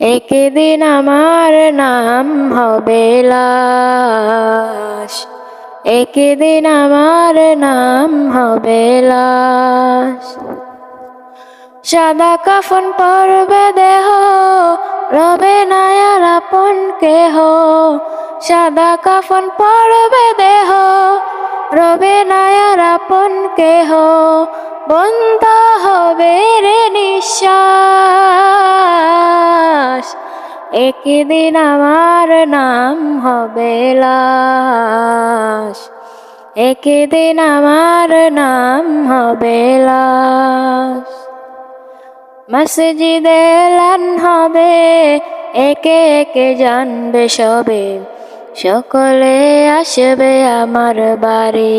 একদিন আমার নাম হবে লাশ। একদিন আমার নাম হবে লাশ। সাদা কাফন পরবে দেহ, রবে নায়ার আপন কেহ। সাদা কাফন পরবে দেহ, রবে নায়ার আপন কেহ। বন্ধ হবে রে নিঃশ্বাস। একদিন আমার নাম হবে লাশ। একদিন আমার নাম হবে লাশ। মসজিদে লান হবে, একে একে জানবে সবে। সকলে আসবে আমার বাড়ি।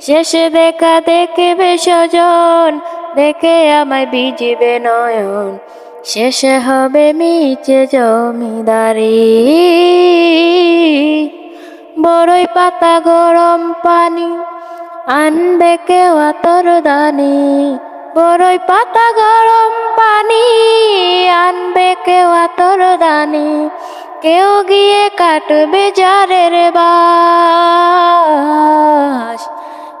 শেষ দেখা দেখবে সজন দেখে আমায় বিজিবে নয়ন। শেষে হবে মিচে জমিদারি। বড়ই পাতা গরম পানি, আনবে কেউ আতর দানি। বড়ই পাতা গরম পানি, আনবে কেউ আতর দানি। কেউ গিয়ে কাটবে জারের বাস।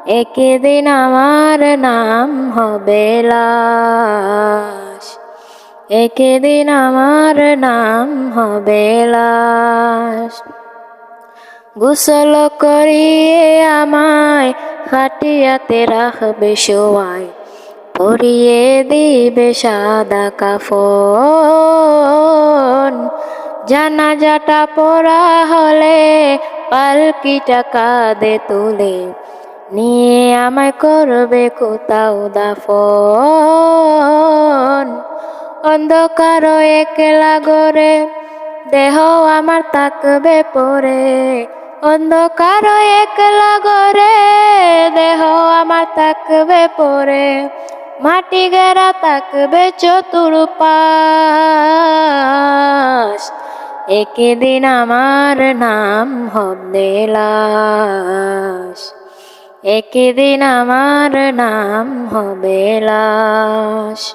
একদিন আমার নাম হবে লাশ। একদিন আমার নাম হবে লাশ। গোসল করিয়ে আমায় খাটিয়াতে রাখবে সবাই পরিয়ে দিবে সাদা কাফন। জানাজাটা পড়া হলে পালকিটা কাঁদে তুলে নিয়ে আমায় করবে কোথাও দাফন। অন্ধকার একলা গরে দেহ আমার তাকবে পরে। অন্ধকার একলা গরে দেহ আমার তাকবে পরে। মাটি গেরা তাকবে চতুর্পাশ। একদিন আমার নাম হবে লাশ। একদিন আমার নাম হবে লাশ।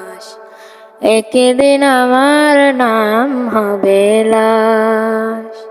একদিন আমার নাম হবে লাশ।